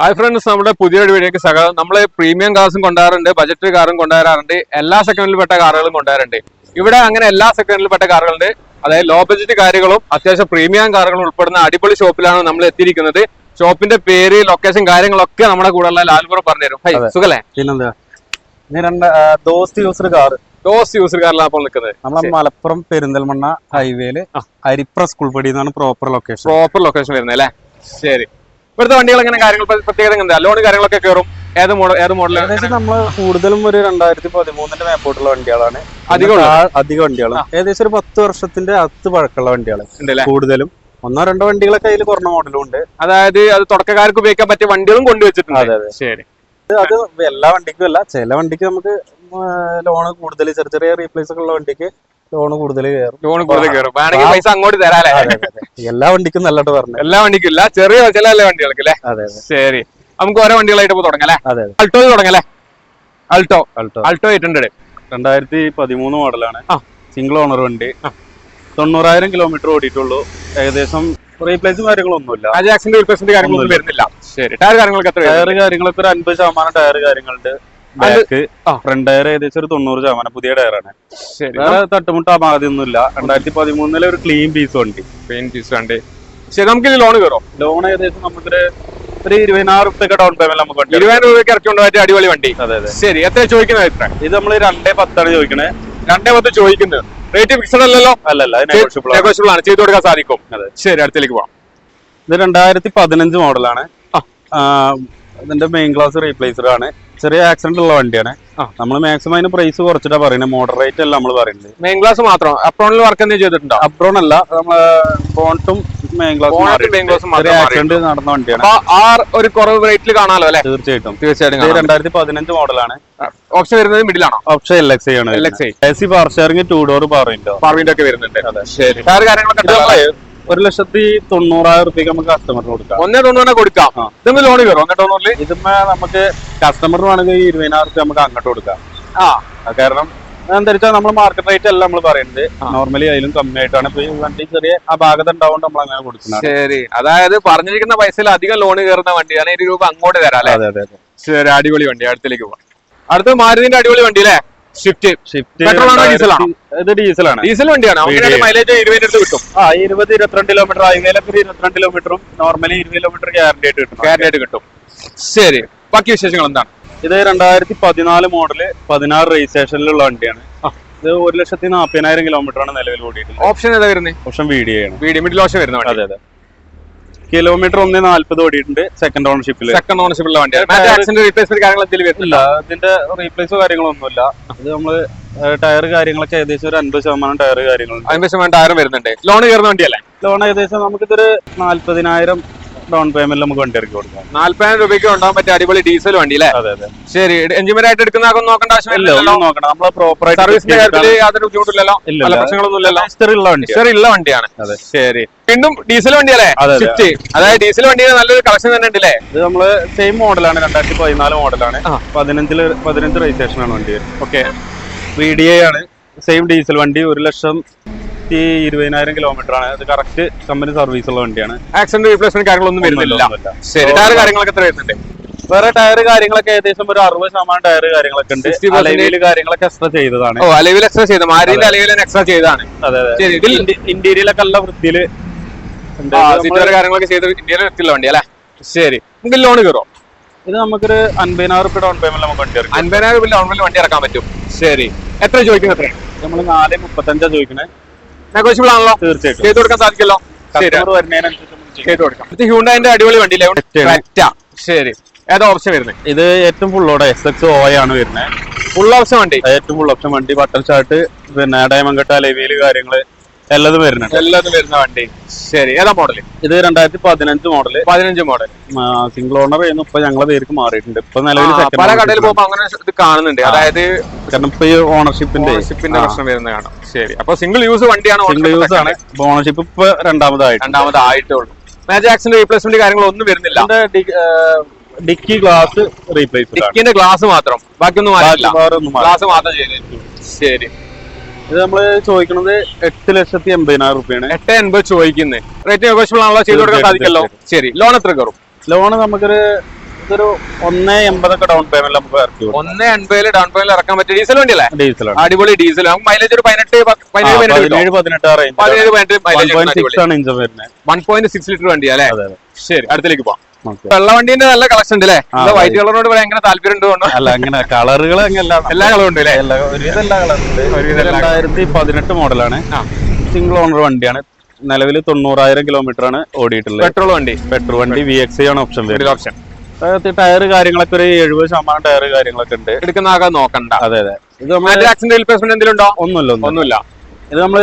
Hi friends നമ്മുടെ പുതിയൊരു വീഡിയോക്ക് സ്വാഗതം. നമ്മൾ പ്രീമിയം കാർസും കൊണ്ടുവരാറുണ്ട് ബജറ്റ് കാറും കൊണ്ടുവരാറുണ്ട് എല്ലാ സെക്കൻഡിൽ പെട്ട കാറുകളും കൊണ്ടുവരാറുണ്ട്. ഇവിടെ അങ്ങനെ എല്ലാ സെക്കൻഡിൽ പെട്ട കാറുകളുണ്ട് അതായത് ലോ ബജറ്റ് കാര്യങ്ങളും അത്യാവശ്യം പ്രീമിയം കാറുകളും ഉൾപ്പെടുന്ന അടിപൊളി ഷോപ്പിലാണ് നമ്മൾ എത്തിയിരിക്കുന്നത്. ഷോപ്പിന്റെ പേര് ലൊക്കേഷൻ കാര്യങ്ങളൊക്കെ നമ്മുടെ കൂടെ ഉള്ള ലാൽപുറം പറഞ്ഞുതരും. ഹൈ സുഖല്ലേ? ദോസ്ത് യൂസർ കാർ യൂസ്ഡ് കാറിലാണ് അപ്പോൾ നിൽക്കുന്നത്. നമ്മളെ മലപ്പുറം പെരിന്തൽമണ്ണ ഹൈവേയിൽ. ഹരിപ്ര സ്കൂൾ പടി എന്നാണ് പ്രോപ്പർ ലൊക്കേഷൻ പ്രോപ്പർ ലൊക്കേഷൻ വരുന്നത് അല്ലേ? ശരി. ഇവിടുത്തെ വണ്ടികൾ എങ്ങനെ കാര്യങ്ങൾ പ്ര- പ്രത്യേകത എന്താ ലോൺ കാര്യങ്ങളൊക്കെ കയറും. ഏത് മോഡൽ ഏത് മോഡൽ ഏകദേശം നമ്മൾ കൂടുതലും ഒരു രണ്ടായിരത്തി പതിമൂന്നിന്റെ മേപ്പോട്ടുള്ള വണ്ടികളാണ്. അധികം അധികം വണ്ടികളും. ഏകദേശം ഒരു പത്ത് വർഷത്തിന്റെ അകത്ത് പഴക്കമുള്ള വണ്ടികൾ. കൂടുതലും. ഒന്നോ രണ്ടോ വണ്ടികളൊക്കെ അതിൽ കുറഞ്ഞ മോഡലും ഉണ്ട്. അതായത് അത് തുടക്കക്കാർക്ക് ഉപയോഗിക്കാൻ പറ്റിയ വണ്ടികളും കൊണ്ടുവച്ചിട്ടുണ്ട്. അതെ, അതെ. ശരി. അത് എല്ലാ വണ്ടിക്കും അല്ല. ചില വണ്ടിക്ക് നമുക്ക് ലോണ് കൂടുതൽ ചെറിയ ചെറിയ റീപ്ലേസ് ഒക്കെ ഉള്ള വണ്ടിക്ക് ലോണ് കൂടുതൽ കയറും. ലോൺ കൂടുതൽ കയറും. വേണമെങ്കിൽ പൈസ അങ്ങോട്ട് തരാല്ലേ. എല്ലാ വണ്ടിക്കും നല്ലതായിട്ട് പറഞ്ഞു. എല്ലാ വണ്ടിക്കും ഇല്ല. ചെറിയ ചില എല്ലാ വണ്ടികൾക്ക് അല്ലേ അതെ അതെ. ശരി. നമുക്ക് ഓരോ വണ്ടികളായിട്ട് ഇപ്പൊ തുടങ്ങാം അല്ലേ? അതെ അൾട്ടോ തുടങ്ങാം Alto Alto Alto eight hundred രണ്ടായിരത്തി പതിമൂന്ന് മോഡലാണ്. സിംഗിൾ ഓണർ വണ്ടി. തൊണ്ണൂറായിരം കിലോമീറ്റർ ഓടിയിട്ടുള്ളൂ. ഏകദേശം റീപ്ലേസും കാര്യങ്ങളൊന്നുമില്ല. അജാക്സിന്റെ റിപ്ലേസ്മെന്റ് കാര്യങ്ങളൊന്നും വരുന്നില്ല. ശരി. ടയർ കാര്യങ്ങളൊക്കെ എത്ര ടയർ കാര്യങ്ങളൊക്കെ ഒരു അൻപത് ശതമാനം ടയർ കാര്യങ്ങളുണ്ട്. ബാക്ക് ഫ്രണ്ട് ടയർ ഏകദേശം ഒരു തൊണ്ണൂറ് ശതമാനം പുതിയ ടയറാണ് വേറെ തട്ടുമുട്ട അപാകതയൊന്നുമില്ല രണ്ടായിരത്തി പതിമൂന്നിലെ ഒരു ക്ലീൻ പീസ് വണ്ടി. ക്ലീൻ പീസ് വണ്ടി. ശരി നമുക്ക് ഇത് ലോൺ കയറും ലോൺ ഏകദേശം നമുക്കൊരു ഒരു ഇരുപതിനായിരം റുപ്യൊക്കെ ഡൗൺ പേയ്മെന്റ് നമുക്ക് ഇരുപതിനായിരം രൂപയ്ക്ക് ഇറക്കി കൊണ്ടുപോയിട്ട് അടിപൊളി വണ്ടി. അതെ അതെ. ശരി എത്ര ചോദിക്കുന്നത് എത്ര ഇത് നമ്മൾ രണ്ടേ പത്താണ് ചോദിക്കണേ. രണ്ടേ പത്ത് ചോദിക്കുന്നത്. റേറ്റ് ഫിക്സഡ് അല്ലല്ലോ? അല്ലല്ല നെഗോഷ്യബിൾ ആണ്. ചെയ്തു കൊടുക്കാൻ സാധിക്കും. അതെ. ശരി അടുത്തേക്ക് പോവാം. ഇത് രണ്ടായിരത്തി പതിനഞ്ച് മോഡലാണ്. ഇതിന്റെ മെയിൻ ക്ലാസ് റീപ്ലേസർ ആണ്. ചെറിയ ആക്സിഡന്റ് ഉള്ള വണ്ടിയാണ്. ആ. നമ്മൾ മാക്സിമം അതിന് പ്രൈസ് കുറച്ചിട്ടാ പറയുന്നത് മോഡറേറ്റ് അല്ല നമ്മൾ പറയുന്നത്. മെയിൻ ഗ്ലാസ് മാത്രം. അപ്രോണിൽ വർക്ക് എന്തെങ്കിലും ചെയ്തിട്ടുണ്ടോ? അപ്രോൺ അല്ല നമ്മൾ ബോണ്ടും മെയിൻ മാത്രം ആക്സിഡന്റ് നടന്ന വണ്ടിയാണ്. ആ ഒരു കുറവ് റേറ്റിൽ കാണാലോ അല്ലെ? തീർച്ചയായിട്ടും. തീർച്ചയായിട്ടും. രണ്ടായിരത്തി പതിനഞ്ച് മോഡലാണ് ഓപ്ഷൻ വരുന്നത് മിഡിലാണോ ഓപ്ഷൻ എൽ എക്സ് ആണ് L X I A C power steering two door power window പാർവിന്റെ ഒക്കെ വരുന്നുണ്ട്. ശരി. കാര്യങ്ങളൊക്കെ ഒരു ലക്ഷത്തി തൊണ്ണൂറായിരം റുപ്യക്ക് നമുക്ക് കസ്റ്റമറിന് കൊടുക്കാം. ഒന്നേ തൊണ്ണൂറിനെ കൊടുക്കാം. ഇതൊന്ന് ലോൺ വരും ഒന്നേ തൊണ്ണൂറിൽ ഇതിന്മേ നമുക്ക് കസ്റ്റമറിന് വേണമെങ്കിൽ ഇരുപതിനായിരം റുപ്യ നമുക്ക് അങ്ങോട്ട് കൊടുക്കാം. ആ. കാരണം എന്താ നമ്മൾ മാർക്കറ്റ് റേറ്റ് അല്ല നമ്മൾ പറയുന്നത് നോർമലി അതിലും കമ്മിയായിട്ടാണ്. ഇപ്പൊ ഈ വണ്ടി ചെറിയ ആ ഭാഗത്ത് ഉണ്ടാവുകൊണ്ട് നമ്മൾ അങ്ങനെ കൊടുക്കുന്നത് ശരി. അതായത് പറഞ്ഞിരിക്കുന്ന പൈസയിൽ അധികം ലോൺ കയറുന്ന വണ്ടിയാണ് ഇരുപത് രൂപ അങ്ങോട്ട് തരാം അല്ലെ? അതെ അതെ അതെ. ശരി അടിപൊളി വണ്ടി. അടുത്തേക്ക് പോവാം. അടുത്ത മാരുതിന്റെ അടിപൊളി വണ്ടി അല്ലേ? സ്വിഫ്റ്റ്? ഇത് ഡീസലാണ് ഡീസൽ വണ്ടിയാണ്. മൈലേജ് കിട്ടും. ആ ഇരുപത് ഇരുപത്തിരണ്ട് കിലോമീറ്റർ ഇരുപത്തിരണ്ട് കിലോമീറ്ററും നോർമലി ഇരുപത് കിലോമീറ്റർ ഗ്യാരണ്ടി ആയിട്ട് കിട്ടും. ആയിട്ട് കിട്ടും. ശരി. ബാക്കി വിശേഷങ്ങൾ എന്താണ്? ഇത് രണ്ടായിരത്തി പതിനാല് മോഡൽ പതിനാറ് രജിസ്ട്രേഷനിലുള്ള വണ്ടിയാണ്. ഇത് ഒരു ലക്ഷത്തി നാപ്പതിനായിരം കിലോമീറ്റർ ആണ് നിലവിൽ ഓടിയിട്ടുള്ളത്. ഓപ്ഷൻ ഏതാ വരുന്നത് ഓപ്ഷൻ വീഡിയോ ആണ്. വീഡിയോ മിഡിൽ ഓപ്ഷൻ വരുന്നത് അതെ അതെ. കിലോമീറ്റർ ഒന്ന് നാല്പത് ഓടിയിട്ടുണ്ട് സെക്കൻഡ് ഓണർഷിപ്പിൽ സെക്കൻഡ് ഓണർഷിപ്പിലെ ഉള്ള വണ്ടിയാണ്. റീപ്ലേസ്മെന്റ് കാര്യങ്ങൾ എന്തെങ്കിലും വരുന്നില്ല ഇതിന്റെ റീപ്ലേസോ കാര്യങ്ങളൊന്നുമില്ല. ഇത് നമ്മൾ ടയർ കാര്യങ്ങളൊക്കെ ഏകദേശം ഒരു അൻപത് ശതമാനം ടയർ കാര്യങ്ങളുണ്ട്. അൻപത് ശതമാനം ടയർ വരുന്നുണ്ട്. ലോൺ കയറുന്ന വണ്ടിയല്ലേ? ലോൺ ഏകദേശം നമുക്കിതൊരു നാല്പതിനായിരം ഡൗൺ പേയ്മെന്റ് നമുക്ക് വണ്ടി ഇറക്കി കൊടുക്കാം. നാല്പതിനായിരം രൂപയ്ക്ക് ഉണ്ടാകാൻ പറ്റിയ അടിപൊളി ഡീസൽ വണ്ടി അല്ലേ? അതെ അതെ. ശരി എഞ്ചിൻമാരായിട്ട് എടുക്കുന്ന ആർക്കും നോക്കേണ്ട ഇല്ല ആവശ്യമില്ലല്ലോ നോക്കണം നമ്മൾ പ്രോപ്പർ സർവീസിന്റെ കാര്യത്തിൽ യാതൊരു ബുദ്ധിമുട്ടില്ലല്ലോ. ഇല്ല. പ്രശ്നങ്ങളൊന്നും ഇല്ലല്ലോ ഉള്ള വണ്ടി. ഉള്ള വണ്ടിയാണ്. അതെ. ശരി. വീണ്ടും ഡീസൽ വണ്ടി അല്ലേ. സ്വിഫ്റ്റ് അതായത് ഡീസൽ വണ്ടിയുടെ നല്ലൊരു കളക്ഷൻ തന്നെ ഉണ്ട് അല്ലേ ഇത് നമ്മൾ സെയിം മോഡലാണ് രണ്ടായിരത്തി പതിനാല് മോഡലാണ്. പതിനഞ്ചിൽ പതിനഞ്ച് രജിസ്ട്രേഷൻ ആണ് വണ്ടി ഓക്കെ വി ഡി ആണ്. സെയിം ഡീസൽ വണ്ടി ഒരു ലക്ഷം ഇരുപതിനായിരം കിലോമീറ്റർ ആണ്. അത് കറക്റ്റ് കമ്പനി സർവീസ് ഉള്ള വണ്ടിയാണ്. ആക്സിഡന്റ് റീപ്ലേസ്മെന്റ് കാര്യങ്ങളൊന്നും വരുന്നില്ല. ശരി ടയർ കാര്യങ്ങളൊക്കെ എത്ര വരുന്നുണ്ട്? വേറെ ടയർ കാര്യങ്ങളൊക്കെ ഏകദേശം ഒരു അറുപത് ശതമാനം ടയർ കാര്യങ്ങളൊക്കെ ഉണ്ട്. 60% അലവിൽ കാര്യങ്ങളൊക്കെ എക്സ്ട്രാ ചെയ്തതാണ്. ഓ അലവിൽ എക്സ്ട്രാ ചെയ്ത. മാരിന്റെ അലവിൽ എക്സ്ട്രാ ചെയ്താണ് അതെ അതെ. ഇന്റീരിയലൊക്കെ ഉള്ള നമ്മൾ കാര്യങ്ങളൊക്കെ ചെയ്ത് ഇന്ത്യയിൽ വൃത്തിയുള്ള വണ്ടി അല്ലേ? ശരി. നമുക്ക് ലോൺ കയറും ഇത് നമുക്കൊരു അൻപതിനായിരം റുപ്യ ഡൗൺ പേയ്മെന്റ് നമുക്ക് വണ്ടി ഇറക്കാം. അൻപതിനായിരം രൂപ പേയ്മെന്റ് വണ്ടി ഇറക്കാൻ പറ്റും. ശരി. എത്ര ചോദിക്കുന്നത് എത്ര നമ്മൾ നാല് മുപ്പത്തഞ്ചാ ചോദിക്കണേ. നെഗോഷ്യബിൾ ആണല്ലോ. തീർച്ചയായിട്ടും. ചെയ്ത് കൊടുക്കാൻ സാധിക്കല്ലോ. ചെയ്ത് കൊടുക്കാം. ഇത് ഹ്യൂണ്ടായിന്റെ അടിപൊളി വണ്ടി ആണ്. ക്രെറ്റ ശരി. ഏതാ ഓപ്ഷൻ വരുന്നത് ഇത് ഏറ്റവും ഫുള്ളോടെ എസ് എക്സ് ഓ ആണ് വരുന്നത് ഫുൾ ഓപ്ഷൻ വണ്ടി? ഏറ്റവും ഫുൾ ഓപ്ഷൻ വണ്ടി ബട്ടർ ഷാർട്ട് പിന്നെ ഡയമങ്കട്ട ലെവിയിൽ കാര്യങ്ങൾ. എല്ലാതും വരുന്നുണ്ട്. എല്ലാതും വരുന്ന വണ്ടി. ശരി ഏതാ മോഡൽ ഇത് രണ്ടായിരത്തി പതിനഞ്ച് മോഡൽ പതിനഞ്ച് മോഡൽ സിംഗിൾ ഓണർ ചെയ്യുന്ന. ഇപ്പൊ ഞങ്ങളെ പേർക്ക് മാറിയിട്ടുണ്ട്. ഇപ്പൊ നിലവിൽ പല കടയിൽ പോകുമ്പോ അങ്ങനെ ഇത് കാണുന്നുണ്ട്. അതായത് കാരണം ഇപ്പൊ ഈ ഓണർഷിപ്പിന്റെ ഓണർഷിപ്പിന്റെ പ്രശ്നം വരുന്ന കാണാം. ശരി അപ്പൊ സിംഗിൾ യൂസ് വണ്ടിയാണ് സിംഗിൾ യൂസ് ആണ്. ഓണർഷിപ്പ് ഇപ്പൊ രണ്ടാമതായിട്ട്. രണ്ടാമതായിട്ടേ ഉള്ളൂ മാജാക്സിന്റെ റീപ്ലേസ്മെന്റ് കാര്യങ്ങളൊന്നും വരുന്നില്ല. ഡിക്കി ഗ്ലാസ് റീപ്ലേസ് ഡിക്കിന്റെ ഗ്ലാസ് മാത്രം. ബാക്കിയൊന്നും ഗ്ലാസ് മാത്രം ചെയ്തു ശരി. ഇത് നമ്മൾ ചോദിക്കുന്നത് എട്ട് ലക്ഷത്തി എൺപതിനായിരം റുപ്യാണ്. എട്ട് എൺപത് ചോദിക്കുന്നത് റേറ്റ് നെഗോഷ്യബിൾ ആണല്ലോ ചെയ്ത് കൊടുക്കാൻ സാധിക്കല്ലോ? ശരി. ലോൺ എത്ര കയറും? ലോൺ നമുക്കൊരു ഇതൊരു ഒന്നേ എൺപതൊക്കെ ഡൗൺ പേയ്മെന്റ് നമുക്ക് ഇറക്കി ഒന്ന് എൺപതിൽ ഡൗൺ പേയ്മെന്റ് ഇറക്കാൻ പറ്റും ഡീസൽ വണ്ടിയല്ലേ? ഡീസൽ അടിപൊളി ഡീസൽ നമുക്ക് മൈലേജ് ഒരു പതിനെട്ട് പതിനേഴ് പതിനെട്ട് പതിനേഴ് പതിനെട്ട് mileage one point six litre വണ്ടി അല്ലേ? ശരി അടുത്തേക്ക് പോവാം. ഓക്കെ. വെള്ള വണ്ടിന്റെ നല്ല കളക്ഷൻ ഉണ്ട് അല്ലേ വൈറ്റ്. കളറിനോട് ഭയങ്കര താല്പര്യം ഉണ്ട് അല്ല അങ്ങനെ കളറുകൾ എല്ലാ കളറും ഉണ്ട് അല്ലേ? എല്ലാ ഒരുവിധം എല്ലാ കളറുണ്ട് ഒരുവിധം എല്ലാ രണ്ടായിരത്തി പതിനെട്ട് മോഡലാണ്. സിംഗിൾ ഓണർ വണ്ടിയാണ്. നിലവിൽ തൊണ്ണൂറായിരം കിലോമീറ്റർ ആണ് ഓടിയിട്ടുള്ളത്. പെട്രോൾ വണ്ടി. പെട്രോൾ വണ്ടി വി എക്സ് ആണ് ഓപ്ഷൻ വരുന്നത്. ഓപ്ഷൻ ടയർ കാര്യങ്ങളൊക്കെ ഒരു എഴുപത് ശതമാനം ടയർ കാര്യങ്ങളൊക്കെ ഉണ്ട്. എടുക്കുന്ന ആകെ നോക്കണ്ട. അതെ അതെ. ഇത് ആക്സിഡന്റ് റീപ്ലേസ്മെന്റ് എന്തെങ്കിലും ഉണ്ടോ? ഒന്നുമില്ല. ഒന്നുമില്ല. ഇത് നമ്മൾ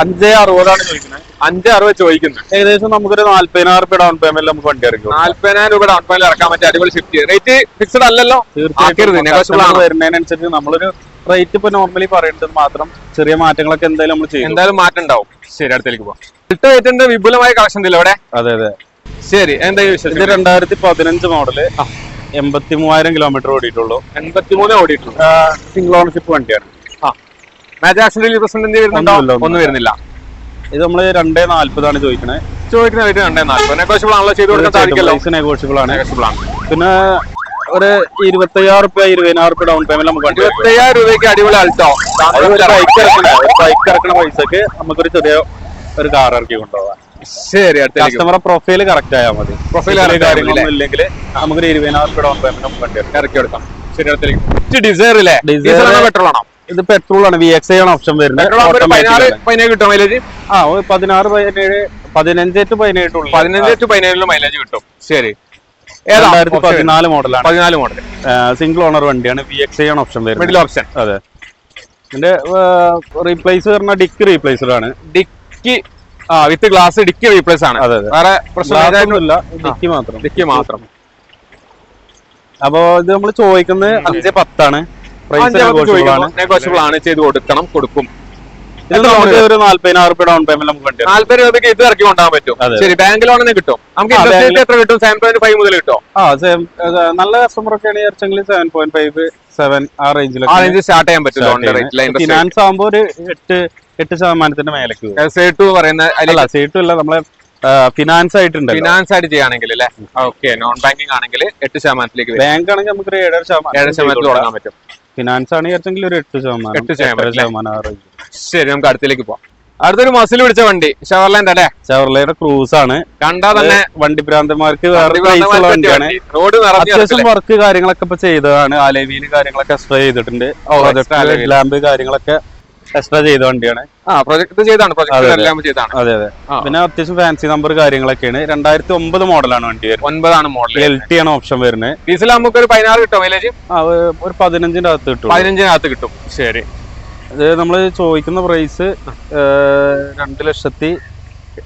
അഞ്ചേ അറുപതാണ് ചോദിക്കുന്നത്. അഞ്ച് അറുപത് ചോദിക്കുന്നത് ഏകദേശം നമുക്കൊരു നാല്പതിനായിരം രൂപ ഡൗൺ പേയ്മെന്റ് നമുക്ക് വണ്ടി ഇറക്കും. നാല്പതിനായിരം രൂപ ഡൗൺ പേയ്മെന്റ് ഇറക്കാൻ പറ്റിയ അടിപൊളി ഷിഫ്റ്റ് റേറ്റ് ഫിക്സഡ് അല്ലല്ലോ? തീർച്ചയായിട്ടും? വരുന്നതിനനുസരിച്ച് നമ്മളൊരു റേറ്റ് ഇപ്പൊ നോർമലി പറയുന്നത് മാത്രം ചെറിയ മാറ്റങ്ങളൊക്കെ എന്തായാലും നമ്മൾ ചെയ്യും. എന്തായാലും മാറ്റം ഉണ്ടാവും. ശരി അടുത്തേക്ക് പോവാം. ഇട്ട് വെയിറ്റിന്റെ വിപുലമായ കളക്ഷൻ ഇല്ല അവിടെ അതെ അതെ. ശരി എന്തായാലും ഇത് വിശേഷം രണ്ടായിരത്തി പതിനഞ്ച് മോഡൽ എൺപത്തി മൂവായിരം കിലോമീറ്റർ ഓടിയിട്ടുള്ളൂ. എൺപത്തിമൂന്ന് ഓടിയിട്ടുള്ളൂ. സിംഗിൾ ഓണർഷിപ്പ് വണ്ടിയാണ്. റീപ്ലേസ്മെന്റ് എന്തെങ്കിലും വരുന്നുണ്ടോ ഒന്നുമില്ല, ഒന്നും. വരുന്നില്ല. ഇത് നമ്മൾ രണ്ടേ നാല്പതാണ് ചോദിക്കണേ. ചോദിക്കുന്ന റേറ്റ് രണ്ടേ നാല്പത്. നെഗോഷ്യബിൾ ആണല്ലോ ചെയ്ത് കൊടുക്കാൻ സാധിക്കല്ലോ നെഗോഷ്യബിൾ ആണ്. നെഗോഷ്യബിൾ ആണ്. പിന്നെ ഒരു ഇരുപത്തയ്യായിരം റുപ്യ ഇരുപതിനായിരം റുപ്യ ഡൗൺ പേയ്മെന്റ് നമുക്ക്. ഇരുപത്തയ്യായിരം രൂപയ്ക്ക് അടിപൊളി അൾട്ടോ ബൈക്ക് ഇറക്കണ ബൈക്ക് ഇറക്കണ പൈസക്ക് നമുക്കൊരു ചെറിയ ഒരു കാർ ഇറക്കി കൊണ്ടുപോകാം. ശരി കസ്റ്റമറെ പ്രൊഫൈൽ കറക്റ്റ് ആയാൽ മതി. പ്രൊഫൈൽ കാര്യങ്ങളൊന്നും ഇല്ലെങ്കിൽ നമുക്കൊരു ഇരുപതിനായിരം റുപ്യ ഡൗൺ പേയ്മെന്റ് നമുക്ക് ഇറക്കാം എടുക്കാം ശരി അടുത്തേക്ക് ഡിസൈർ Dzire- ഡീസൽ പെട്രോൾ ആണോ? ഇത് പെട്രോൾ ആണ് വി എക്സ് ആണ് ഓപ്ഷൻ വരുന്നത്. ആ പതിനാറ് പതിനേഴ് പതിനഞ്ച് ടു പതിനേഴ് പതിനഞ്ച് ടു പതിനേഴിൽ മൈലേജ് കിട്ടും. ശരി. രണ്ടായിരത്തി പതിനാല് മോഡലാണ് പതിനാല് മോഡൽ സിംഗിൾ ഓണർ വണ്ടിയാണ് വി എക്സ് ആണ് ഓപ്ഷൻ വരുന്നത്. മിഡിൽ ഓപ്ഷൻ അതെ. ഇതിന്റെ റീപ്ലേസ് പറഞ്ഞ ഡിക്ക് റീപ്ലേസ്ഡ് ആണ്. ഡിക്ക് ആ വിത്ത് ഗ്ലാസ് ഡിക്ക് റീപ്ലേസ് ആണ്. അതെ വേറെ പ്രശ്നം ഡിക്ക് ഡിക്കി മാത്രം. ഡിക്ക് മാത്രം. അപ്പോ ഇത് നമ്മൾ ചോദിക്കുന്നത് അഞ്ച് പത്താണ്. നെഗോഷ്യബിൾ ആണ്. ചെയ്ത് കൊടുക്കണം കൊടുക്കും. ഒരു നാല്പതിനായിരം രൂപ ഡൗൺ പേയ്മെന്റ് നമുക്ക് നാല്പത് രൂപയ്ക്ക് ഇത് ഇറക്കി കൊണ്ടുപോകാൻ പറ്റും. ശരി ബാങ്ക് ലോണിന് കിട്ടും. നമുക്ക് ആ, ഇൻട്രസ്റ്റ് എത്ര കിട്ടും? സെവൻ പോയിന്റ് ഫൈവ് മുതൽ കിട്ടും ആ നല്ല കസ്റ്റമർ ഒക്കെ ആണെങ്കിൽ സെവൻ പോയിന്റ് ഫൈവ് സെവൻ ആ ആ റേഞ്ചിലൊക്കെ റേഞ്ച് സ്റ്റാർട്ട് ചെയ്യാൻ പറ്റും ഫിനാൻസ് ആകുമ്പോൾ ഒരു എട്ട് എട്ട് ശതമാനത്തിന്റെ മേലേക്ക്. എസ് ടു പറയുന്ന അല്ല സേ ടു അല്ല നമ്മളെ ഫിനാൻസ് ആയിട്ടുണ്ട് ഫിനാൻസ് ആയിട്ട് ചെയ്യുകയാണെങ്കിൽ അല്ലേ? ഓക്കെ നോൺ ബാങ്കിങ് ആണെങ്കിൽ എട്ട് ശതമാനത്തിലേക്ക് ബാങ്ക് ആണെങ്കിൽ നമുക്ക് ഏഴര ശതമാനം ഏഴര ഏഴ് ശതമാനത്തിൽ തുടങ്ങാൻ പറ്റും. ഫിനാൻസ് ആണ് വിചാരിച്ചെങ്കിൽ ഒരു എട്ട് ശതമാനം എട്ട് ശതമാനം. ശരി നമുക്ക് അടുത്തേക്ക് പോവാം. അടുത്തൊരു മസിൽ പിടിച്ച വണ്ടി ഷവർലൈന്റെ അല്ലേ? ഷവർലൈന്റെ ക്രൂസ് ആണ് കണ്ടാ തന്നെ വണ്ടി ഭ്രാന്തന്മാർക്ക് വേറെ വണ്ടിയാണ്. റോഡ് അത്യാവശ്യം വർക്ക് കാര്യങ്ങളൊക്കെ ഇപ്പൊ ചെയ്തതാണ്. അലവിയിൽ കാര്യങ്ങളൊക്കെ എക്സ്ട്രാ ചെയ്തിട്ടുണ്ട്. ലാമ്പ് കാര്യങ്ങളൊക്കെ എക്സ്ട്രാ ചെയ്ത വണ്ടിയാണ്. ആ പ്രൊജക്ട് ചെയ്താണ് അതെ, പ്രൊജക്ട് അതെ. എല്ലാം ചെയ്താണ്. അതെ അതെ. പിന്നെ അത്യാവശ്യം ഫാൻസി നമ്പർ കാര്യങ്ങളൊക്കെയാണ്. രണ്ടായിരത്തി ഒമ്പത് മോഡലാണ് വണ്ടി ഒൻപതാണ് മോഡൽ എൽ ടി ആണ് ഓപ്ഷൻ വരുന്നത്. ഡീസൽ നമുക്ക് ഒരു പതിനാറ് കിട്ടും മൈലേജ് ഒരു- പതിനഞ്ചിന്റെ അകത്ത് കിട്ടും പതിനഞ്ചിനകത്ത് കിട്ടും. ശരി. ഇത് നമ്മൾ ചോദിക്കുന്ന പ്രൈസ് രണ്ട് ലക്ഷത്തി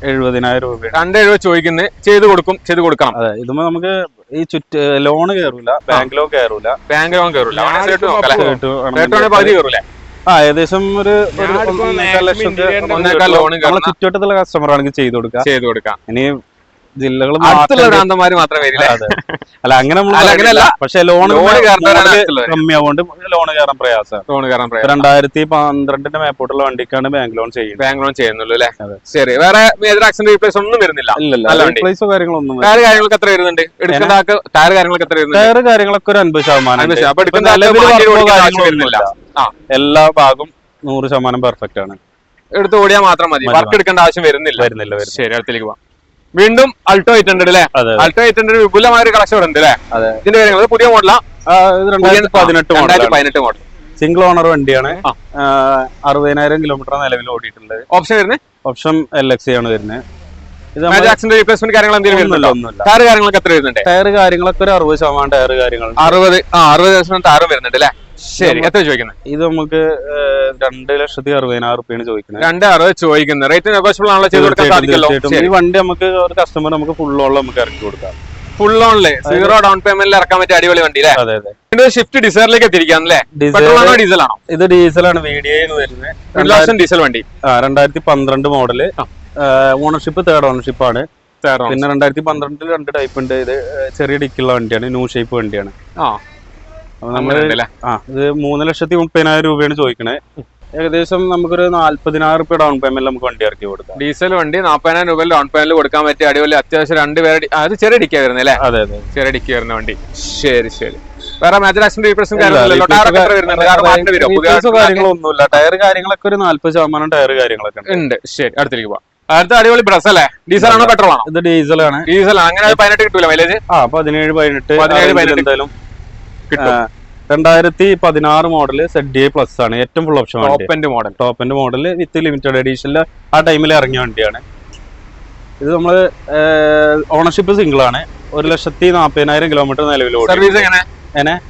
എഴുപതിനായിരം രൂപ രണ്ട് എഴുപത് ചോദിക്കുന്നത് ചെയ്ത് കൊടുക്കും ചെയ്ത് കൊടുക്കണം. അതെ ഇതുമ്പോ നമുക്ക് ഈ ചുറ്റ് ലോണ് കയറൂല ബാങ്ക് ലോൺ കയറൂല ബാങ്ക് ലോൺ കയറൂല കേട്ടു പകുതി കയറൂലേ ആ ഏകദേശം ഒരു ലക്ഷത്തെ ഒന്നേകാൽ loan നമ്മളെ ചുറ്റുവട്ടത്തുള്ള കസ്റ്റമർ ആണെങ്കിൽ ചെയ്തു കൊടുക്കാം. ചെയ്ത് കൊടുക്കാം. ഇനി ജില്ലകൾ അടുത്തുള്ള ഭ്രാന്തന്മാര് മാത്രമേ വരില്ല? അല്ല അങ്ങനെ അങ്ങനെയല്ല. പക്ഷെ ലോൺ കമ്മിയാവുകൊണ്ട് ലോൺ കയറാൻ പ്രയാസം. ലോൺ കയറാൻ പ്രയാസം. രണ്ടായിരത്തി പന്ത്രണ്ടിന്റെ മേപ്പോട്ടുള്ള വണ്ടിക്കാണ് ബാങ്ക് ലോൺ ചെയ്യുന്നത്. ബാങ്ക് ലോൺ ചെയ്യുന്നുള്ളൂ അല്ലേ? ശരി വേറെ മേജർ ആക്സിഡന്റ് റീപ്ലേസ് ഒന്നും വരുന്നില്ല. റീപ്ലേസോ കാര്യങ്ങളൊന്നും ടയർ കാര്യങ്ങളൊക്കെ എത്ര വരുന്നുണ്ട്? എടുക്കേണ്ട ടയർ കാര്യങ്ങളൊക്കെ എത്ര വരുന്നുണ്ട്? ടയർ കാര്യങ്ങളൊക്കെ ഒരു അൻപത് ശതമാനം. അപ്പൊ എടുക്കുന്ന. എല്ലാ ഭാഗവും നൂറ് ശതമാനം പെർഫെക്റ്റ് ആണ്. എടുത്ത് ഓടിയാൽ മാത്രം മതി. വർക്ക് എടുക്കേണ്ട ആവശ്യം വരുന്നില്ല വരുന്നില്ല. ശരി അടുത്തേക്ക് പോവാം. വീണ്ടും അൾട്ടോ എയ്റ്റ് ഹൺഡ്രഡ് അല്ലേ അതെ അൾട്ടോ എയ്റ്റ് ഹൺഡ്രഡ് വിപുലമായ ഒരു കളക്ഷൻ ഉണ്ട് അല്ലേ അതെ. ഇതിന്റെ കാര്യങ്ങൾ പുതിയ മോഡലാണ് പതിനെട്ട് മോഡൽ പതിനെട്ട് മോഡൽ സിംഗിൾ ഓണർ വണ്ടിയാണ്. അറുപതിനായിരം കിലോമീറ്റർ നിലവിൽ ഓടിയിട്ടുള്ളത് ഓപ്ഷൻ വരുന്നത്? ഓപ്ഷൻ എൽ എക്സ് ആണ് വരുന്നത്. ആക്സിഡന്റ് റീപ്ലേസ്മെന്റ് കാര്യങ്ങൾ എന്തെങ്കിലും ടയർ കാര്യങ്ങളൊക്കെ എത്ര വരുന്നുണ്ട്? ടയർ കാര്യങ്ങളൊക്കെ ഒരു അറുപത് ശതമാനം ടയർ കാര്യങ്ങൾ അറുപത് ആ അറുപത് ശതമാനം ടയറും വരുന്നുണ്ട് അല്ലേ? ശരി. എത്ര ചോദിക്കുന്നത് ഇത് നമുക്ക് രണ്ട് ലക്ഷത്തി അറുപതിനായിരം റുപ്യാണ് ചോദിക്കുന്നത് രണ്ട് അറുപത് ചോദിക്കുന്നത് റേറ്റ് നെഗോഷ്യബിൾ ആണല്ലോ ചെയ്ത് കൊടുക്കാൻ സാധിക്കല്ലോ ഈ വണ്ടി നമുക്ക് ഒരു കസ്റ്റമർ നമുക്ക് ഫുൾ ഓൺ നമുക്ക് ഇറക്കി കൊടുക്കാം. ഫുൾ ഓണിൽ സീറോ ഡൗൺ പേയ്മെന്റിൽ ഇറക്കാൻ പറ്റിയ അടിപൊളി വണ്ടി അല്ലേ? വീണ്ടും ഷിഫ്റ്റ് ഡിസൈറിലേക്ക് എത്തിയിരിക്കാം അല്ലേ? Diesel- പെട്രോൾ ആണോ ഡീസൽ ആണോ? ഇത് ഡീസലാണ് വീഡിയോയിൽ വരുന്നത് ഡീസൽ വണ്ടി. രണ്ടായിരത്തി പന്ത്രണ്ട് മോഡൽ ആ. ഓണർഷിപ്പ് തേർഡ് ഓണർഷിപ്പ് ആണ്. Third പിന്നെ രണ്ടായിരത്തി പന്ത്രണ്ടിൽ രണ്ട് ടൈപ്പ് ഉണ്ട്. ഇത് ചെറിയ ഡിക്കുള്ള വണ്ടിയാണ്. ന്യൂ ഷേപ്പ് വണ്ടിയാണ്. ആ. ഇത് മൂന്ന് ലക്ഷത്തി മുപ്പതിനായിരം രൂപയാണ് ചോദിക്കണേ. ഏകദേശം നമുക്കൊരു നാല്പതിനായിരം റുപ്യ ഡൗൺ പേയ്മെന്റ് നമുക്ക് വണ്ടി ഇറക്കി കൊടുക്കാം. ഡീസൽ വണ്ടി നാൽപ്പതിനായിരം രൂപയിൽ ഡൗൺ പേയ്മെന്റ് കൊടുക്കാൻ പറ്റിയ അടിപൊളി അത്യാവശ്യം രണ്ട് പേര് അത് ചെറിയ ഡിക്കാ വരുന്നത് അല്ലേ അതെ അതെ. ചെറിയ ഡിക്കി വരുന്ന വണ്ടി. ശരി ശരി. വേറെ മേജർ ആക്സിഡന്റ് പുതിയ കാര്യങ്ങളൊന്നുമില്ല. ടയർ കാര്യങ്ങളൊക്കെ ഒരു നാല്പത് ശതമാനം ടയർ കാര്യങ്ങളൊക്കെ ഉണ്ട്. ഉണ്ട്. ശരി അടുത്തേക്ക് പോവാം. അടുത്ത അടിപൊളി ബ്രസ് അല്ലേ? ഡീസൽ ആണോ പെട്രോൾ ആണോ? ഇത് ആണ്. ഡീസൽ അങ്ങനെ പതിനെട്ട് കിട്ടൂല മൈലേജ് ആ പതിനേഴ് പതിനെട്ട് പതിനേഴ്, പതിനെട്ട്. എന്തായാലും കിട്ടും. രണ്ടായിരത്തി പതിനാറ് മോഡൽ സെഡ് എ പ്ലസ് ആണ്. ഏറ്റവും ഫുൾ ഓപ്ഷൻ ടോപ്പിന്റെ top model top end model with limited എഡീഷനിൽ ആ ടൈമിൽ ഇറങ്ങിയ വണ്ടിയാണ്. ഇത് നമ്മൾ ഓണർഷിപ്പ് സിംഗിൾ ആണ്. ഒരു ലക്ഷത്തി നാൽപ്പതിനായിരം കിലോമീറ്റർ നിലവിൽ സർവീസ് എങ്ങനെ?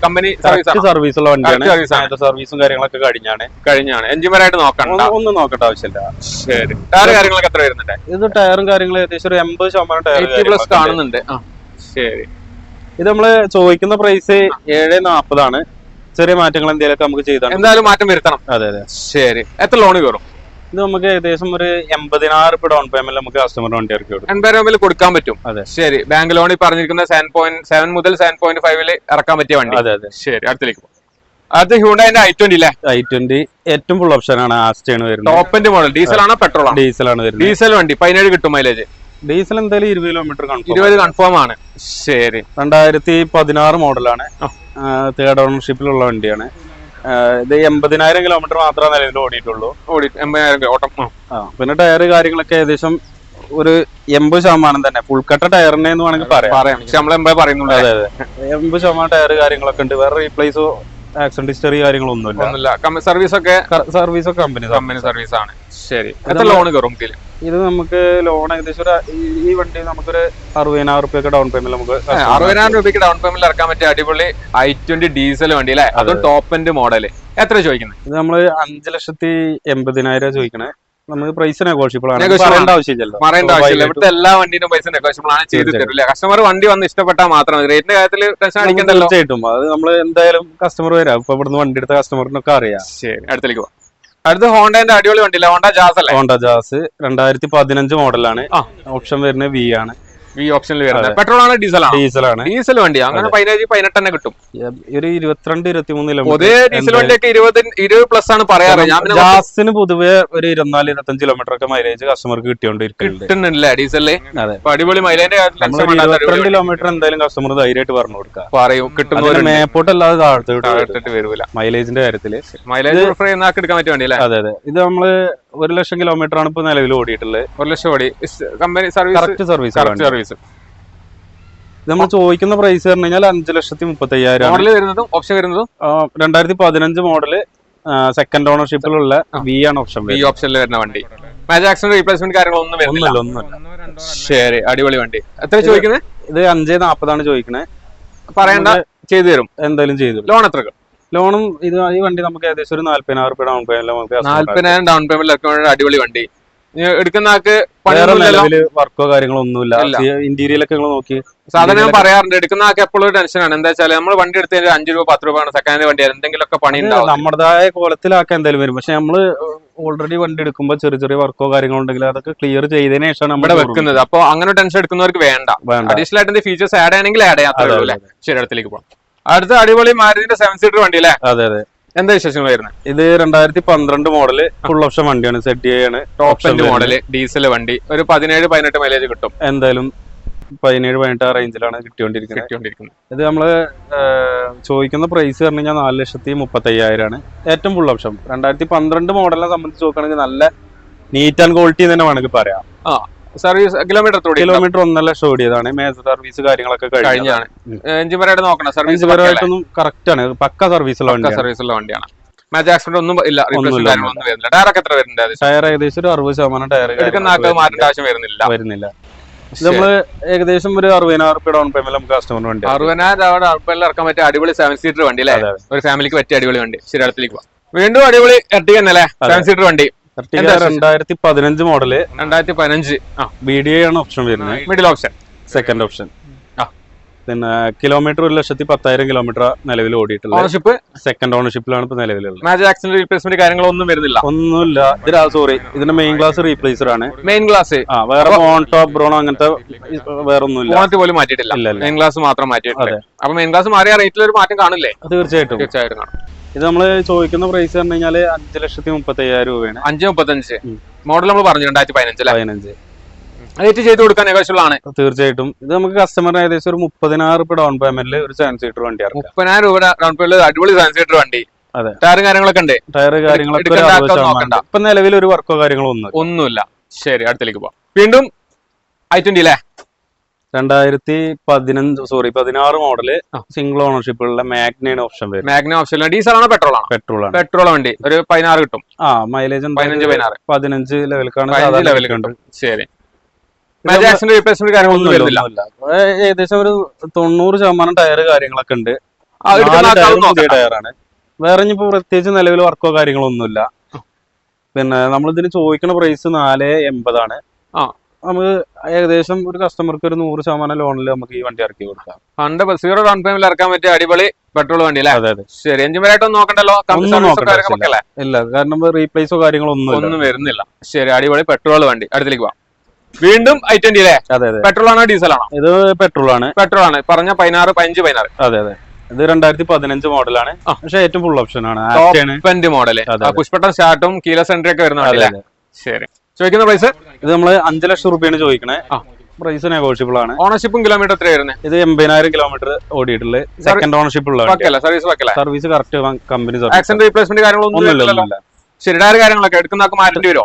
കമ്പനി സർവീസ് ഉള്ള വണ്ടിയാണ്. സർവീസും കാര്യങ്ങളൊക്കെ കഴിഞ്ഞാണ്. കഴിഞ്ഞാണ്. എഞ്ചിൻമാരായിട്ട് നോക്കണ്ട. ഒന്നും- നോക്കേണ്ട ആവശ്യമില്ല. ശരി. ടയർ കാര്യങ്ങളൊക്കെ എത്ര വരുന്നുണ്ട്? ഇത് ടയറും കാര്യങ്ങളും ഏകദേശം ഒരു എൺപത് ശതമാനം ടയർ പ്ലസ് കാണുന്നുണ്ട്. ശരി. ഇത് നമ്മൾ ചോദിക്കുന്ന പ്രൈസ് ഏഴ് നാപ്പതാണ്. ചെറിയ മാറ്റങ്ങൾ എന്തെങ്കിലും നമുക്ക് ചെയ്താണ് എന്തായാലും മാറ്റം വരുത്തണം. അതെ അതെ. ശരി. എത്ര ലോൺ കയറും? ഇത് നമുക്ക് ഏകദേശം ഒരു എൺപതിനായിരം രൂപ ഡൗൺ പേയ്മെന്റ് നമുക്ക് കസ്റ്റമർ വണ്ടി ഇറക്കി കൊടുക്കും. എൺപത് രൂപയിൽ കൊടുക്കാൻ പറ്റും. അതെ. ശരി. ബാങ്ക് ലോണിൽ പറഞ്ഞിരിക്കുന്ന സെവൻ പോയിന്റ് സെവൻ മുതൽ സെവൻ പോയിന്റ് ഫൈവിൽ ഇറക്കാൻ പറ്റിയ വണ്ടി. അതെ അതെ. ശരി അടുത്തേക്ക് അത് ഹ്യൂണ്ടായിന്റെ ഐ ട്വന്റി അല്ലേ ഐ ട്വന്റി ഏറ്റവും ഫുൾ ഓപ്ഷൻ ആണ് ആസ്റ്റേണ് വരുന്നത്. ടോപ്പ് എൻഡ് മോഡൽ ഡീസൽ ആണോ പെട്രോൾ ആണോ? ഡീസൽ ആണ് വരുന്നത്. ഡീസൽ വണ്ടി. പതിനേഴ് കിട്ടും മൈലേജ് ഡീസൽ എന്തായാലും ഇരുപത് കിലോമീറ്റർ കൺഫേം ഇരുപത് കൺഫേം ആണ്. ശരി. രണ്ടായിരത്തി പതിനാറ് മോഡലാണ് തേർഡ് ഓണർഷിപ്പിലുള്ള വണ്ടിയാണ്. ഇത് എൺപതിനായിരം കിലോമീറ്റർ മാത്രമേ നിലവിൽ ഓടിയിട്ടുള്ളൂ. ഓടി എൺപതിനായിരം ഓട്ടം. ആ. പിന്നെ ടയർ കാര്യങ്ങളൊക്കെ ഏകദേശം ഒരു എൺപത് ശതമാനം തന്നെ. ഫുൾക്കട്ട കട്ട ടയറിനെ എന്ന് വേണമെങ്കിൽ പറയാം. എൺപത് പറയുന്നുണ്ട്. അതെ അതെ. എൺപത് ശതമാനം ടയർ കാര്യങ്ങളൊക്കെ ഉണ്ട്. വേറെ റീപ്ലേസോ ആക്സിഡന്റ് ഹിസ്റ്ററി കാര്യങ്ങളൊന്നും ഇല്ല സർവീസ് ഒക്കെ സർവീസ് ഒക്കെ കമ്പനി കമ്പനി സർവീസ് ആണ്. ശരി. എത്ര ലോൺ കയറും? ഇത് നമുക്ക് ലോൺ ഏകദേശം ഒരു ഈ- വണ്ടി നമുക്കൊരു അറുപതിനായിരം റുപ്യൊക്കെ ഡൗൺ പേയ്മെന്റ് നമുക്ക് അറുപതിനായിരം രൂപയ്ക്ക് ഡൗൺ പേയ്മെന്റ് ഇറക്കാൻ പറ്റിയ അടിപൊളി ഐ ട്വന്റി ഡീസൽ വണ്ടി അല്ലേ? അതും ടോപ്പ് എൻഡ് മോഡൽ എത്ര ചോദിക്കുന്നത് ഇത് നമ്മൾ അഞ്ച് ലക്ഷത്തി എൺപതിനായിരം ചോദിക്കണേ നമുക്ക് പ്രൈസ് നെഗോഷ്യബിൾ ആണ്. പറയേണ്ട ആവശ്യമില്ലല്ലോ. പറയേണ്ട ആവശ്യമില്ല. ഇവിടുത്തെ എല്ലാ വണ്ടിയും പൈസ നെഗോഷ്യബിൾ ആണ്. ചെയ്ത്. തരില്ല? കസ്റ്റമർ വണ്ടി വന്ന് ഇഷ്ടപ്പെട്ടാൽ മാത്രം മതി. റേറ്റിന്റെ കാര്യത്തിൽ ടെൻഷൻ അടിക്കണ്ടല്ലോ. തീർച്ചയായിട്ടും. അത് നമ്മൾ എന്തായാലും കസ്റ്റമർ വരാം. ഇപ്പൊ ഇവിടുന്ന് വണ്ടി എടുത്ത കസ്റ്റമറിനൊക്കെ അറിയാം. ശരി. അടുത്തേക്ക് പോവാം. അടുത്ത ഹോണ്ടന്റെ അടിപൊളി വണ്ടിയില്ല? ഹോണ്ട ജാസ് അല്ലേ? Honda Jazz. രണ്ടായിരത്തി പതിനഞ്ച് മോഡലാണ്. ഓപ്ഷൻ വരുന്നത് വി ആണ്. ഈ ഓപ്ഷനിൽ വരുന്നത്. പെട്രോൾ ആണ് ഡീസൽ ആണ് ഡീസലാണ്. ഡീസൽ വണ്ടി. അങ്ങനെ പതിനേഴ് പതിനെട്ട് തന്നെ കിട്ടും ഒരു ഇരുപത്തിരണ്ട് ഇരുപത്തിമൂന്നിലും പൊതുവെ ഡീസൽ വണ്ടിയൊക്കെ ഇരുപത് ഇരുപത് പ്ലസ് ആണ് പറയാറ്. ഗ്യാസിന് പൊതുവെ ഒരു ഇരുപത്തിനാല് ഇരുപത്തഞ്ച് കിലോമീറ്റർ ഒക്കെ മൈലേജ് കസ്റ്റമർക്ക് കിട്ടിയോണ്ടിരിക്കുന്നുണ്ട് കിട്ടുന്നില്ല ഡീസലിൽ? അതെ. അടിപൊളി മൈലേജ് ഇരുപത്തിരണ്ട് കിലോമീറ്റർ എന്തായാലും കസ്റ്റമർ ധൈര്യമായിട്ട് പറഞ്ഞു കൊടുക്കുക പറയും കിട്ടുന്ന മേപ്പോട്ട് അല്ലാതെ താഴ്ത്തിട്ട് വരൂല. മൈലേജിന്റെ കാര്യത്തിൽ. മൈലേജ് പ്രിഫർ ചെയ്യുന്ന എടുക്കാൻ പറ്റിയ വണ്ടി അല്ലേ അതെ അതെ. ഇത് നമ്മൾ ഒരു ലക്ഷം കിലോമീറ്റർ ആണ് ഇപ്പൊ നിലവിൽ ഓടിയിട്ടുള്ളത്. ഒരു ലക്ഷം ഓടി. Company service service correct service നമ്മൾ ചോദിക്കുന്ന പ്രൈസ് പറഞ്ഞു കഴിഞ്ഞാൽ അഞ്ച് ലക്ഷത്തി മുപ്പത്തി അയ്യായിരം മോഡൽ വരുന്നതും ഓപ്ഷൻ വരുന്നതും? രണ്ടായിരത്തി പതിനഞ്ച് മോഡൽ സെക്കൻഡ് ഓണർഷിപ്പിലുള്ള വി ആണ് ഓപ്ഷൻ വി ഓപ്ഷനിൽ വരുന്ന വണ്ടി. മാജ് ആക്സിഡന്റ് റീപ്ലേസ്മെന്റ് കാര്യങ്ങളൊന്നും വരുന്നില്ല. ഒന്നുമില്ല ശരി അടിപൊളി വണ്ടി. എത്ര ചോദിക്കുന്നത് ഇത് അഞ്ചേ നാപ്പതാണ് ചോദിക്കുന്നത് പറയണ്ട. ചെയ്തു തരും. എന്തായാലും ചെയ്തു ലോൺ എത്ര ലോണും ഇത് ഈ വണ്ടി നമുക്ക് ഏകദേശം ഒരു നാല്പതിനായിരം ഡൗൺ പേയ്മെന്റ് നമുക്ക് നാല്പതിനായിരം ഡൗൺ പേയ്മെന്റ് അടിപൊളി വണ്ടി. എടുക്കുന്ന ആൾക്ക് വേറെ നിലവിൽ വർക്കോ കാര്യങ്ങളോ ഒന്നുമില്ല. ഇന്റീരിയലൊക്കെ നിങ്ങൾ നോക്കി. സാധാരണ ഞാൻ പറയാറുണ്ട് എടുക്കുന്ന ആൾക്ക് എപ്പോഴും ഒരു ടെൻഷനാണ് എന്താ വെച്ചാൽ നമ്മൾ വണ്ടി എടുത്ത് അഞ്ചു രൂപ പത്ത് രൂപ സെക്കൻഡ് വണ്ടി. എന്തെങ്കിലുമൊക്കെ പണി ഉണ്ടാവും. നമ്മുടേതായ കോലത്തിലാക്കാൻ എന്തായാലും വരും. പക്ഷെ നമ്മൾ ഓൾറെഡി വണ്ടി എടുക്കുമ്പോൾ ചെറിയ ചെറിയ വർക്കോ കാര്യങ്ങളോ ഉണ്ടെങ്കിൽ അതൊക്കെ ക്ലിയർ ചെയ്തതിനു ശേഷമാണ് നമ്മുടെ വെക്കുന്നത്. അപ്പൊ അങ്ങനെ ടെൻഷൻ എടുക്കുന്നവർക്ക് വേണ്ട. അഡീഷണൽ ആയിട്ട് എന്തെങ്കിലും ഫീച്ചേഴ്സ് ആഡ് ആണെങ്കിൽ ആഡ് ചെയ്യാത്ത ശരി അടുത്തേക്ക് പോകാം. അടുത്ത അടിപൊളി മാരുതിന്റെ സെവൻ സീറ്റർ വണ്ടി അല്ലേ അതെ അതെ. എന്താ വിശേഷങ്ങൾ വരുന്നത് ഇത് രണ്ടായിരത്തി പന്ത്രണ്ട് മോഡൽ ഫുൾ ഓപ്ഷൻ വണ്ടിയാണ് സെറ്റ് ആണ്. ടോപ്പ് എൻഡ് മോഡൽ ഡീസൽ വണ്ടി. ഒരു പതിനേഴ് പതിനെട്ട് മൈലേജ് കിട്ടും. എന്തായാലും പതിനേഴ് പതിനെട്ട് ആ റേഞ്ചിലാണ് കിട്ടിക്കൊണ്ടിരിക്കുന്നത്. കിട്ടിക്കൊണ്ടിരിക്കുന്നത്. ഇത് നമ്മൾ ചോദിക്കുന്ന പ്രൈസ് പറഞ്ഞു കഴിഞ്ഞാൽ നാല് ലക്ഷത്തി മുപ്പത്തി അയ്യായിരം ആണ് ഏറ്റവും ഫുൾ ഓപ്ഷൻ രണ്ടായിരത്തി പന്ത്രണ്ട് മോഡലിനെ സംബന്ധിച്ച് നോക്കുകയാണെങ്കിൽ നല്ല നീറ്റ് ആൻഡ് ക്വാളിറ്റി തന്നെ വേണമെങ്കിൽ പറയാം. സർവീസ് കിലോമീറ്റർ തോടി കിലോമീറ്റർ ഒന്നര ലക്ഷം ഓടിയതാണ്. മേജർ സർവീസ് കാര്യങ്ങളൊക്കെ കഴിഞ്ഞതാണ്. കഴിഞ്ഞാണ് എഞ്ചിൻ പരമായിട്ട് നോക്കണം? സർവീസ് പരമായിട്ടൊന്നും കറക്റ്റ് ആണ്. പക്ക സർവീസ് ഉള്ള വണ്ടിയാണ്. സർവീസ് ഉള്ള വണ്ടിയാണ്. മേജർ ആക്സിഡന്റ് ഒന്നും ഇല്ല. ടയർ കാര്യങ്ങളൊന്നും വരുന്നില്ല. ടയറൊക്കെ എത്ര വരുന്നുണ്ട് ടയർ ഏകദേശം ഒരു അറുപത് ശതമാനം ടയർ എടുക്കുന്ന ആൾക്ക് മാറ്റേണ്ട ആവശ്യം വരുന്നില്ല. വരുന്നില്ല. നമ്മൾ ഏകദേശം ഒരു അറുപതിനായിരം റുപ്യ ഡൗൺ പേയ്മെന്റ് നമുക്ക് കസ്റ്റമർ വണ്ടി. അറുപതിനായിരം രൂപ ഇറക്കാൻ പറ്റിയ അടിപൊളി സെവൻ സീറ്റർ വണ്ടി അല്ലേ. ഒരു ഫാമിലിക്ക് പറ്റിയ അടിപൊളി വണ്ടി. ശരി അടുത്തേക്ക് പോവാം. വീണ്ടും അടിപൊളി എർട്ടിക എന്നല്ലേ സെവൻ സീറ്റർ വണ്ടി? രണ്ടായിരത്തി പതിനഞ്ച് മോഡൽ രണ്ടായിരത്തി പതിനഞ്ച് ആ. ബി ഡി ആണ് ഓപ്ഷൻ വരുന്നത്. Middle option second option. പിന്നെ കിലോമീറ്റർ ഒരു ലക്ഷത്തി പത്തായിരം കിലോമീറ്റർ നിലവിൽ ഓടിയിട്ടുള്ള ഓണർഷിപ്പ് സെക്കൻഡ് ഓണർഷിപ്പിലാണ് ഇപ്പൊ നിലവിലുള്ളത്. മാജിക് ആക്സിഡന്റ് റീപ്ലേസ്മെന്റ് കാര്യങ്ങളൊന്നും വരുന്നില്ല. ഒന്നുമില്ല. ഇത് സോറി ഇതിന്റെ മെയിൻ ക്ലാസ് റീപ്ലേസർ ആണ്. മെയിൻ ഗ്ലാസ് ആ വേറെ ഓൺ ടോപ്പ് ബ്രോണോ അങ്ങനത്തെ വേറെ ഒന്നുമില്ല ഫോണറ്റ് പോലും മാറ്റിയിട്ടില്ല. ഇല്ല, ഇല്ല. മെയിൻ ഗ്ലാസ് മാത്രം മാറ്റിയിട്ടുണ്ട് അതെ. അപ്പൊ മെയിൻ ഗ്ലാസ് മാറിയ റേറ്റിൽ ഒരു മാറ്റം കാണില്ലേ? തീർച്ചയായിട്ടും. തീർച്ചയായിട്ടും കാണും. ഇത് നമ്മൾ ചോദിക്കുന്ന പ്രൈസ് പറഞ്ഞു കഴിഞ്ഞാൽ അഞ്ച് ലക്ഷത്തി മുപ്പത്തി അയ്യായിരം രൂപയാണ്. അഞ്ച് മുപ്പത്തഞ്ച്. മോഡൽ നമ്മൾ പറഞ്ഞു രണ്ടായിരത്തി പതിനഞ്ച് പതിനഞ്ച്. റേറ്റ് ചെയ്ത് കൊടുക്കാൻ ഏകദേശമുള്ളതാണ് തീർച്ചയായിട്ടും. ഇത് നമുക്ക് കസ്റ്റമറിന് ഏകദേശം ഒരു മുപ്പതിനായിരം രൂപ ഡൗൺ പേയ്മെന്റിൽ ഒരു സെവൻ സീറ്റർ വണ്ടി ഇറക്കാം മുപ്പതിനായിരം രൂപ ഡൗൺ പേയ്മെന്റ് അടിപൊളി സാൻസേറ്റർ വണ്ടി. അതെ. ടയർ കാര്യങ്ങളൊക്കെ ഉണ്ട്. ടയർ കാര്യങ്ങളൊക്കെ. ഇപ്പൊ നിലവിൽ ഒരു വർക്കോ കാര്യങ്ങളോ ഒന്നും ഒന്നുമില്ല. ശരി അടുത്തേക്ക് പോവാം. വീണ്ടും ഐ ട്വന്റി അല്ലേ രണ്ടായിരത്തി പതിനഞ്ച് സോറി പതിനാറ് മോഡൽ സിംഗിൾ ഓണർഷിപ്പ് ഉള്ള മാഗ്നൈൻ ഓപ്ഷൻ വരും. മാഗ്ന ഓപ്ഷൻ ഡീസൽ ആണോ പെട്രോൾ ആണോ. പെട്രോൾ ആണ്. പെട്രോൾ വണ്ടി ഒരു പതിനാറ് കിട്ടും. ആ മൈലേജ് പതിനഞ്ച് പതിനാറ്. പതിനഞ്ച് ലെവലിൽ കിട്ടുന്നത്. ശരി. ഏകദേശം ഒരു തൊണ്ണൂറ് ശതമാനം ടയർ കാര്യങ്ങളൊക്കെ ഉണ്ട്. ടയറാണ് വേറെ ഇനിയിപ്പോ പ്രത്യേകിച്ച് നിലവിൽ വർക്കോ കാര്യങ്ങളോ ഒന്നുമില്ല. പിന്നെ നമ്മൾ ഇതിന് ചോദിക്കുന്ന പ്രൈസ് നാല് എൺപതാണ്. നമുക്ക് ഏകദേശം ഒരു കസ്റ്റമർക്ക് ഒരു നൂറ് ശതമാനം ലോണിൽ നമുക്ക് ഈ വണ്ടി ഇറക്കി കൊടുക്കാം. ഹൺഡ്രഡ് സീറോ ഡൗൺ പേയ്മെന്റ് ഇറക്കാൻ പറ്റിയ അടിപൊളി പെട്രോൾ വണ്ടി അല്ലേ അതെ അതെ. ശരി എഞ്ചിൻ പരായിട്ടൊന്നും നോക്കണ്ടല്ലോ? ഇല്ല കാരണം റീപ്ലേസോ കാര്യങ്ങളോ ഒന്നും ഒന്നും വരുന്നില്ല. ശരി അടിപൊളി പെട്രോൾ വണ്ടി. അടുത്തേക്ക് പോവാം. വീണ്ടും ഐ ട്വന്റി അല്ലേ? അതെ അതെ. പെട്രോൾ ആണോ ഡീസൽ ആണോ? ഇത് പെട്രോൾ ആണ്. പെട്രോൾ ആണ്. പറഞ്ഞ പതിനാറ് പതിനഞ്ച് പതിനാറ്. അതെ അതെ. ഇത് രണ്ടായിരത്തി പതിനഞ്ച് മോഡലാണ്. പക്ഷെ ഏറ്റവും ഫുൾ ഓപ്ഷൻ ആണ്. മോഡൽ. പുഷ്പട്ടം സ്റ്റാർട്ടും കീല സെൻട്രി ഒക്കെ വരുന്ന വണ്ടി അതെ. ശരി. ചോദിക്കുന്ന പ്രൈസ് ഇത് നമ്മൾ അഞ്ചു ലക്ഷം റുപ്യാണ് ചോദിക്കണേ. ആ. പ്രൈസ് നെഗോഷ്യബിൾ ആണ്. ഓണർഷിപ്പും കിലോമീറ്റർ എത്ര വരുന്നത് ഇത് എൺപതിനായിരം കിലോമീറ്റർ ഓടിയിട്ടുള്ളത് സെക്കൻഡ് ഓണർഷിപ്പ് ഉള്ള service correct company accident replacement കാര്യങ്ങളൊന്നും ഇല്ല ശരി ടയർ കാര്യങ്ങളൊക്കെ എടുക്കുന്നൊക്കെ മാറ്റേണ്ടി ഒരു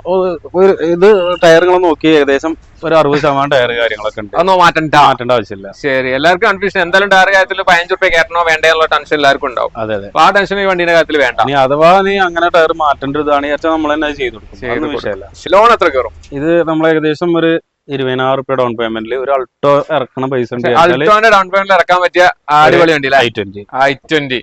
ഇത് ടയറുകൾ നോക്കി ഏകദേശം ഒരു അറുപത് ശതമാനം ടയർ കാര്യങ്ങളൊക്കെ ഉണ്ട്. അതൊന്നും മാറ്റണ്ട. മാറ്റേണ്ട ആവശ്യമില്ല. ശരി എല്ലാവർക്കും കൺഫ്യൂഷൻ എന്തായാലും ടയർ കാര്യത്തിൽ പതിനഞ്ച് റുപ്യ കയറ്റണോ വേണ്ട എന്നുള്ള ടെൻഷൻ എല്ലാവർക്കും ഉണ്ടാവും. അതെ അതെ. ആ ടെൻഷൻ ഈ വണ്ടിയുടെ കാര്യത്തിൽ വേണ്ട. ഇനി അഥവാ നീ അങ്ങനെ ടയർ മാറ്റേണ്ട ഇതാണ് നമ്മൾ തന്നെ ചെയ്ത് കൊടുക്കും. ലോൺ എത്ര കയറും? ഇത് നമ്മൾ ഏകദേശം ഒരു ഇരുപതിനായിരം റുപ്യ ഡൗൺ പേയ്മെന്റിൽ ഒരു അൾട്ടോ ഇറക്കണ പൈസ ഉണ്ട് അൾട്ടോന്റെ ഡൗൺ പേയ്മെന്റ് ഇറക്കാൻ പറ്റിയ അടിപൊളി വണ്ടി ഐ ട്വന്റി ഐ ട്വന്റി